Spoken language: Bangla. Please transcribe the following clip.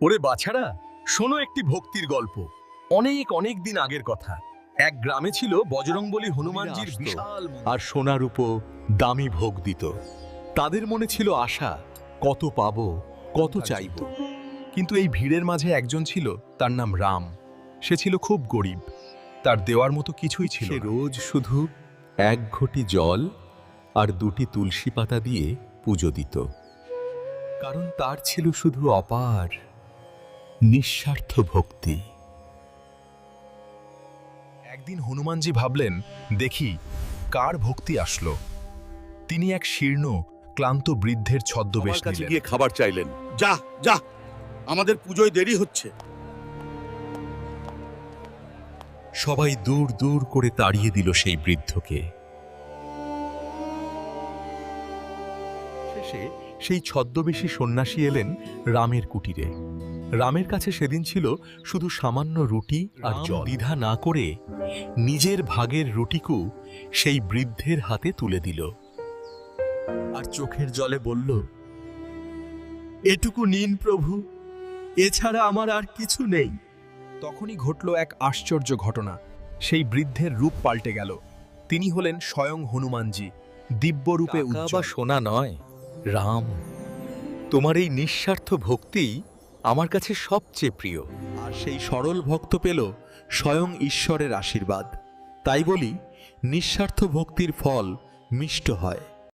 ওরে বাছারা শোনো একটি ভক্তির গল্প। অনেক অনেক দিন আগের কথা। এক গ্রামে ছিল বজরংবলী হনুমানজির বিশাল আর সোনার উপর দামি ভোগ দিত। তাদের মনে ছিল আশা কত পাবো কত চাইব। কিন্তু এই ভিড়ের মাঝে একজন ছিল তার নাম রাম। সে ছিল খুব গরিব। তার দেওয়ার মতো কিছুই ছিল রোজ শুধু এক ঘটি জল আর দুটি তুলসী পাতা দিয়ে পুজো দিত। কারণ তার ছিল শুধু অপার নিঃস্বার্থ ভক্তি। একদিন হনুমানজি ভাবলেন দেখি কার ভক্তি আসলো? তিনি এক শীর্ণ ক্লান্ত বৃদ্ধের ছদ্মবেশ কাছে গিয়ে খাবার চাইলেন। যা যা আমাদের পুজোয় দেরি হচ্ছে। সবাই দূর দূর করে তাড়িয়ে দিল সেই বৃদ্ধকে। শেষে সেই ছদ্মবেশী সন্ন্যাসী এলেন রামের কুটিরে। রামের কাছে সেদিন ছিল শুধু সামান্য রুটি আর দ্বিধা না করে নিজের ভাগের রুটিকু সেই বৃদ্ধের হাতে তুলে দিল। আর চোখের জলে বলল এটুকু নিন প্রভু এছাড়া আমার আর কিছু নেই। তখনই ঘটল এক আশ্চর্য ঘটনা। সেই বৃদ্ধের রূপ পাল্টে গেল। তিনি হলেন স্বয়ং হনুমানজি দিব্যরূপে উজ্জ্বল। সোনা নয়। রাম তোমার এই নিঃস্বার্থ ভক্তিই আমার কাছে সবচেয়ে প্রিয়। আর সেই সরল ভক্ত পেল স্বয়ং ঈশ্বরের আশীর্বাদ। তাই বলি, নিঃস্বার্থ ভক্তির ফল মিষ্ট হয়।